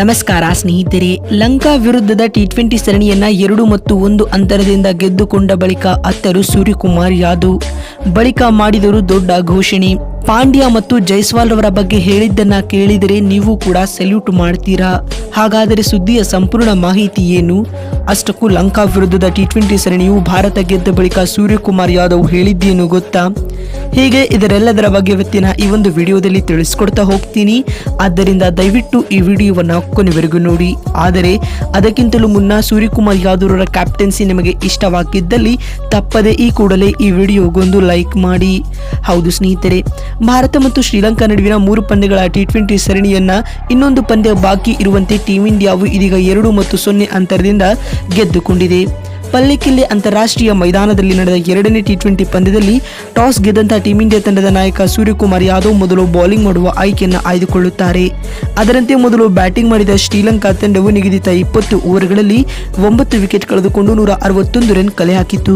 ನಮಸ್ಕಾರ ಸ್ನೇಹಿತರೆ, ಲಂಕಾ ವಿರುದ್ಧದ ಟಿ ಟ್ವೆಂಟಿ ಸರಣಿಯನ್ನ ಎರಡು ಮತ್ತು ಒಂದು ಅಂತರದಿಂದ ಗೆದ್ದುಕೊಂಡ ಬಳಿಕ ಅತ್ತರು ಸೂರ್ಯಕುಮಾರ್ ಯಾದವ್ ಬಳಿಕ ಮಾಡಿದರು ದೊಡ್ಡ ಘೋಷಣೆ. ಪಾಂಡ್ಯ ಮತ್ತು ಜೈಸ್ವಾಲ್ ಅವರ ಬಗ್ಗೆ ಹೇಳಿದ್ದನ್ನ ಕೇಳಿದರೆ ನೀವು ಕೂಡ ಸೆಲ್ಯೂಟ್ ಮಾಡ್ತೀರಾ? ಹಾಗಾದರೆ ಸುದ್ದಿಯ ಸಂಪೂರ್ಣ ಮಾಹಿತಿ ಏನು? ಅಷ್ಟಕ್ಕೂ ಲಂಕಾ ವಿರುದ್ಧದ ಟಿ ಟ್ವೆಂಟಿ ಸರಣಿಯು ಭಾರತ ಗೆದ್ದ ಬಳಿಕ ಸೂರ್ಯಕುಮಾರ್ ಯಾದವ್ ಹೇಳಿದ್ದೇನು ಗೊತ್ತಾ? ಹೀಗೆ ಇದರೆಲ್ಲದರ ಬಗ್ಗೆ ಇವತ್ತಿನ ಈ ಒಂದು ವಿಡಿಯೋದಲ್ಲಿ ತಿಳಿಸ್ಕೊಡ್ತಾ ಹೋಗ್ತೀನಿ. ಆದ್ದರಿಂದ ದಯವಿಟ್ಟು ಈ ವಿಡಿಯೋವನ್ನು ಕೊನೆವರೆಗೂ ನೋಡಿ. ಆದರೆ, ಅದಕ್ಕಿಂತಲೂ ಮುನ್ನ ಸೂರ್ಯಕುಮಾರ್ ಯಾದವ್ರ ಕ್ಯಾಪ್ಟೆನ್ಸಿ ಕ್ಯಾಪ್ಟನ್ಸಿ ನಿಮಗೆ ಇಷ್ಟವಾಗಿದ್ದಲ್ಲಿ ತಪ್ಪದೆ ಈ ಕೂಡಲೇ ಈ ವಿಡಿಯೋಗೊಂದು ಲೈಕ್ ಮಾಡಿ. ಹೌದು ಸ್ನೇಹಿತರೆ ಭಾರತ ಮತ್ತು ಶ್ರೀಲಂಕಾ ನಡುವಿನ ಮೂರು ಪಂದ್ಯಗಳ ಟಿ ಟ್ವೆಂಟಿ ಸರಣಿಯನ್ನ ಇನ್ನೊಂದು ಪಂದ್ಯ ಬಾಕಿ ಇರುವಂತೆ ಟೀಂ ಇಂಡಿಯಾವು ಇದೀಗ ಎರಡು ಮತ್ತು ಸೊನ್ನೆ ಅಂತರದಿಂದ ಗೆದ್ದುಕೊಂಡಿದೆ. ಪಲ್ಲೆಕಿಲ್ಲೆ ಅಂತಾರಾಷ್ಟ್ರೀಯ ಮೈದಾನದಲ್ಲಿ ನಡೆದ ಎರಡನೇ ಟಿ ಟ್ವೆಂಟಿ ಪಂದ್ಯದಲ್ಲಿ ಟಾಸ್ ಗೆದ್ದಂತಹ ಟೀಂ ಇಂಡಿಯಾ ತಂಡದ ನಾಯಕ ಸೂರ್ಯಕುಮಾರ್ ಯಾದವ್ ಮೊದಲು ಬೌಲಿಂಗ್ ಮಾಡುವ ಆಯ್ಕೆಯನ್ನು ಆಯ್ದುಕೊಳ್ಳುತ್ತಾರೆ. ಅದರಂತೆ ಮೊದಲು ಬ್ಯಾಟಿಂಗ್ ಮಾಡಿದ ಶ್ರೀಲಂಕಾ ತಂಡವು ನಿಗದಿತ ಇಪ್ಪತ್ತು ಓವರ್ಗಳಲ್ಲಿ ಒಂಬತ್ತು ವಿಕೆಟ್ ಕಳೆದುಕೊಂಡು ನೂರ ಅರವತ್ತೊಂದು ರನ್ ಕಲೆ ಹಾಕಿತು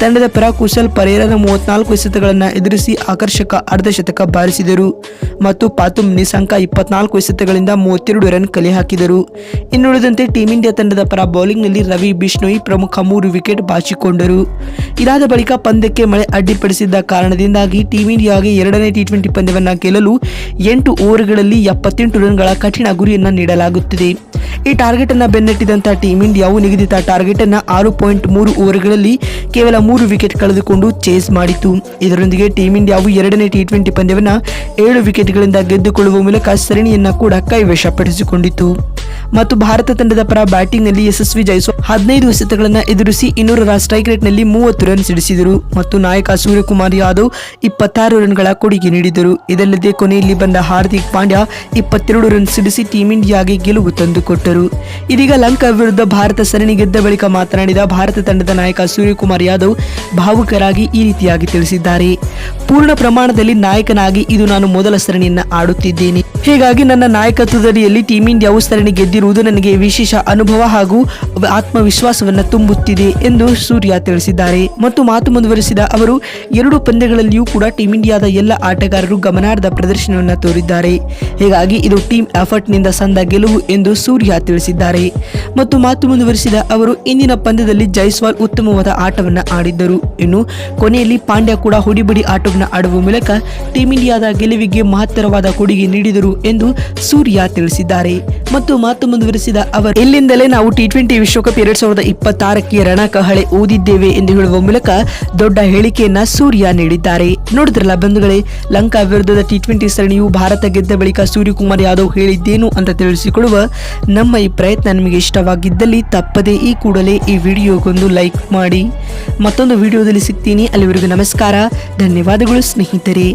ತಂಡದ ಪರ ಕುಶಲ್ ಪರೇರನ ಮೂವತ್ನಾಲ್ಕು ಎಸೆತಗಳನ್ನು ಎದುರಿಸಿ ಆಕರ್ಷಕ ಅರ್ಧಶತಕ ಬಾರಿಸಿದರು. ಮತ್ತು ಪಾತುಮ್ ನಿಸಾಂಕ ಇಪ್ಪತ್ನಾಲ್ಕು ಎಸೆತಗಳಿಂದ ಮೂವತ್ತೆರಡು ರನ್ ಕಲೆ ಹಾಕಿದರು. ಇನ್ನುಳಿದಂತೆ ಟೀಂ ಇಂಡಿಯಾ ತಂಡದ ಪರ ಬೌಲಿಂಗ್ನಲ್ಲಿ ರವಿ ಬಿಷ್ಣೋಯ್ ಪ್ರಮುಖ ಮೂರು ವಿಕೆಟ್ ಬಾಚಿಕೊಂಡರು. ಇದಾದ ಬಳಿಕ ಪಂದ್ಯಕ್ಕೆ ಮಳೆ ಅಡ್ಡಿಪಡಿಸಿದ್ದ ಕಾರಣದಿಂದಾಗಿ ಟೀಂ ಇಂಡಿಯಾಗೆ ಎರಡನೇ ಟಿ ಟ್ವೆಂಟಿ ಪಂದ್ಯವನ್ನು ಗೆಲ್ಲಲು ಎಂಟು ಓವರ್ಗಳಲ್ಲಿ ಎಪ್ಪತ್ತೆಂಟು ರನ್ಗಳ ಕಠಿಣ ಗುರಿಯನ್ನು ನೀಡಲಾಗುತ್ತಿದೆ. ಈ ಟಾರ್ಗೆಟ್ ಅನ್ನು ಬೆನ್ನಟ್ಟಿದಂತಹ ಟೀಂ ಇಂಡಿಯಾವು ನಿಗದಿತ ಟಾರ್ಗೆಟ್ ಅನ್ನು ಆರು ಪಾಯಿಂಟ್ ಮೂರು ಓವರ್ಗಳಲ್ಲಿ ಕೇವಲ ಮೂರು ವಿಕೆಟ್ ಕಳೆದುಕೊಂಡು ಚೇಸ್ ಮಾಡಿತು. ಇದರೊಂದಿಗೆ ಟೀಂ ಇಂಡಿಯಾವು ಎರಡನೇ ಟಿ ಟ್ವೆಂಟಿ ಪಂದ್ಯವನ್ನು ಏಳು ವಿಕೆಟ್ಗಳಿಂದ ಗೆದ್ದುಕೊಳ್ಳುವ ಮೂಲಕ ಸರಣಿಯನ್ನು ಕೂಡ ಕೈವಶಪಡಿಸಿಕೊಂಡಿತು. ಮತ್ತು ಭಾರತ ತಂಡದ ಪರ ಬ್ಯಾಟಿಂಗ್ನಲ್ಲಿ ಯಶಸ್ವಿ ಜೈಸ್ವಾಲ್ ಹದಿನೈದು ಎಸೆತಗಳನ್ನು ಎದುರಿಸಿ ಇನ್ನೂರರ ಸ್ಟ್ರೈಕ್ ರೇಟ್ನಲ್ಲಿ ಮೂವತ್ತು ರನ್ ಸಿಡಿಸಿದರು. ಮತ್ತು ನಾಯಕ ಸೂರ್ಯಕುಮಾರ್ ಯಾದವ್ ಇಪ್ಪತ್ತಾರು ರನ್ಗಳ ಕೊಡುಗೆ ನೀಡಿದರು ಇದಲ್ಲದೆ ಕೊನೆಯಲ್ಲಿ ಬಂದ ಹಾರ್ದಿಕ್ ಪಾಂಡ್ಯ ಇಪ್ಪತ್ತೆರಡು ರನ್ ಸಿಡಿಸಿ ಟೀಂ ಇಂಡಿಯಾಗೆ ಗೆಲುವು ತಂದುಕೊಟ್ಟರು. ಇದೀಗ ಲಂಕಾ ವಿರುದ್ಧ ಭಾರತ ಸರಣಿ ಗೆದ್ದ ಬಳಿಕ ಮಾತನಾಡಿದ ಭಾರತ ತಂಡದ ನಾಯಕ ಸೂರ್ಯಕುಮಾರ್ ಯಾದವ್ ಭಾವುಕರಾಗಿ ಈ ರೀತಿಯಾಗಿ ತಿಳಿಸಿದ್ದಾರೆ. ಪೂರ್ಣ ಪ್ರಮಾಣದಲ್ಲಿ ನಾಯಕನಾಗಿ ಇದು ನಾನು ಮೊದಲ ಸರಣಿಯನ್ನು ಆಡುತ್ತಿದ್ದೇನೆ. ಹೀಗಾಗಿ ನನ್ನ ನಾಯಕತ್ವದಡಿಯಲ್ಲಿ ಟೀಂ ಇಂಡಿಯಾವು ಸರಣಿ ಗೆದ್ದಿರುವುದು ನನಗೆ ವಿಶೇಷ ಅನುಭವ ಹಾಗೂ ಆತ್ಮವಿಶ್ವಾಸವನ್ನು ತುಂಬುತ್ತಿದೆ ಎಂದು ಸೂರ್ಯ ತಿಳಿಸಿದ್ದಾರೆ. ಮತ್ತು ಮಾತು ಮುಂದುವರಿಸಿದ ಅವರು, ಎರಡು ಪಂದ್ಯಗಳಲ್ಲಿಯೂ ಕೂಡ ಟೀಂ ಇಂಡಿಯಾದ ಎಲ್ಲ ಆಟಗಾರರು ಗಮನಾರ್ಹ ಪ್ರದರ್ಶನವನ್ನು ತೋರಿದ್ದಾರೆ. ಹೀಗಾಗಿ ಇದು ಟೀಮ್ ಎಫರ್ಟ್ನಿಂದ ಸಂದ ಗೆಲುವು ಎಂದು ಸೂರ್ಯ ತಿಳಿಸಿದ್ದಾರೆ. ಮತ್ತು ಮಾತು ಮುಂದುವರಿಸಿದ ಅವರು, ಇಂದಿನ ಪಂದ್ಯದಲ್ಲಿ ಜೈಸ್ವಾಲ್ ಉತ್ತಮವಾದ ಆಟವನ್ನು ಆಡಿದ್ದರು. ಇನ್ನು ಕೊನೆಯಲ್ಲಿ ಪಾಂಡ್ಯ ಕೂಡ ಹೊಡಿಬಡಿ ಆಟವನ್ನು ಆಡುವ ಮೂಲಕ ಟೀಂ ಇಂಡಿಯಾದ ಗೆಲುವಿಗೆ ಮಹತ್ತರವಾದ ಕೊಡುಗೆ ನೀಡಿದರು ಎಂದು ಸೂರ್ಯ ತಿಳಿಸಿದ್ದಾರೆ. ಮತ್ತು ಮಾತು ಮುಂದುವರಿಸಿದ ಅವರು, ಇಲ್ಲಿಂದಲೇ ನಾವು ಟಿ ಟ್ವೆಂಟಿ ವಿಶ್ವಕಪ್ ಎರಡ್ ಸಾವಿರದ ಇಪ್ಪತ್ತಾರಕ್ಕೆ ರಣಕಹಳೆ ಓದಿದ್ದೇವೆ ಎಂದು ಹೇಳುವ ಮೂಲಕ ದೊಡ್ಡ ಹೇಳಿಕೆಯನ್ನ ಸೂರ್ಯ ನೀಡಿದ್ದಾರೆ. ನೋಡಿದ್ರಲ್ಲ ಬಂಧುಗಳೇ, ಲಂಕಾ ವಿರುದ್ಧದ ಟಿ ಟ್ವೆಂಟಿ ಸರಣಿಯು ಭಾರತ ಗೆದ್ದ ಬಳಿಕ ಸೂರ್ಯಕುಮಾರ್ ಯಾದವ್ ಹೇಳಿದ್ದೇನು ಅಂತ ತಿಳಿಸಿಕೊಳ್ಳುವ ನಮ್ಮ ಈ ಪ್ರಯತ್ನ ನಿಮಗೆ ಇಷ್ಟವಾಗಿದ್ದಲ್ಲಿ ತಪ್ಪದೇ ಈ ಕೂಡಲೇ ಈ ವಿಡಿಯೋಗೊಂದು ಲೈಕ್ ಮಾಡಿ. ಮತ್ತೊಂದು ವಿಡಿಯೋದಲ್ಲಿ ಸಿಗ್ತೀನಿ. ಅಲ್ಲಿವರೆಗೂ ನಮಸ್ಕಾರ. ಧನ್ಯವಾದಗಳು ಸ್ನೇಹಿತರೆ.